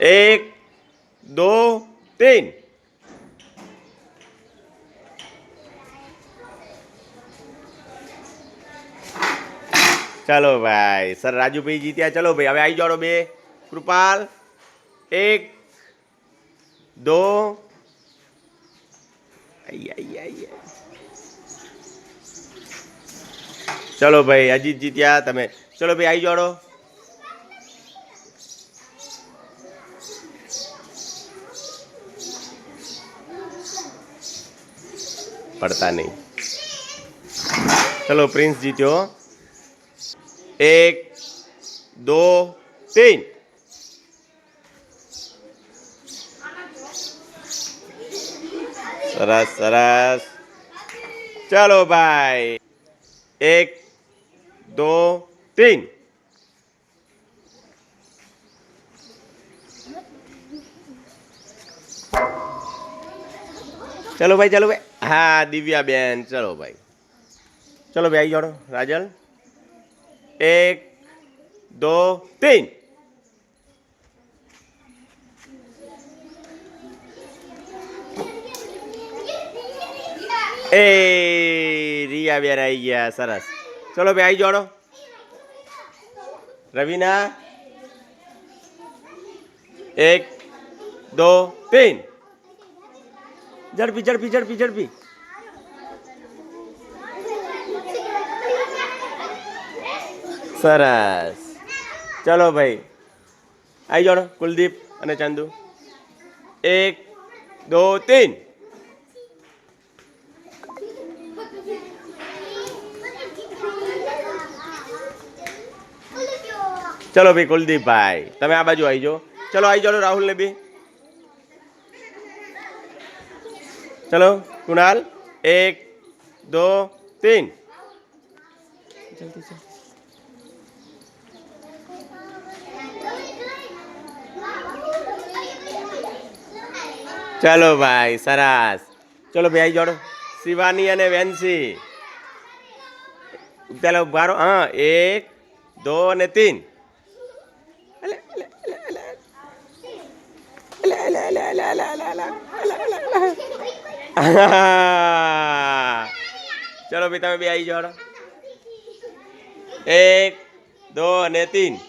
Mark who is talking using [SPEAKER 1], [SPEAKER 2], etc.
[SPEAKER 1] એક, દો તીન ચાલો ભાઈ, સર રાજુભાઈ જીત્યા. ચલો ભાઈ, હવે આવી જાડો બે. કૃપાલ, એક, દો. ચલો ભાઈ, અજીત જીત્યા તમે. ચલો ભાઈ, આવી જાડો પડતા નહીં. ચલો, પ્રિન્સ જીત્યો. એક, દો તીન સરસ સરસ. ચાલો ભાઈ. એક, દો તીન ચલો ભાઈ ચલો ભાઈ. હા દિવ્યા બેન ચલો ભાઈ. ચલો ભાઈ, આવી જાડો રાજલ. એક, દો તીન એ રિયા બેન આવી ગયા, સરસ. ચલો ભાઈ, આવી જાડો રવિના. એક, દો તીન ઝડપી ઝડપી ઝડપી ઝડપી. સરસ. ચલો ભાઈ. આવી જાણો કુલદીપ અને ચંદુ. એક, દો, તીન. ચલો ભાઈ કુલદીપભાઈ તમે આ બાજુ આવી જાઓ. ચલો આવી જાઓ રાહુલ ને બી. ચલો કુણાલ એક દો तीन जल्दी જલ્દી ચલો ભાઈ સરસ ચલો ભાઈ જોડો શિવાની અને વેન્સી ચાલો બારો હા એક દો અને તીન અલે, ચલો ભાઈ તમે બે આવી જાઓ એક દો અને તીન.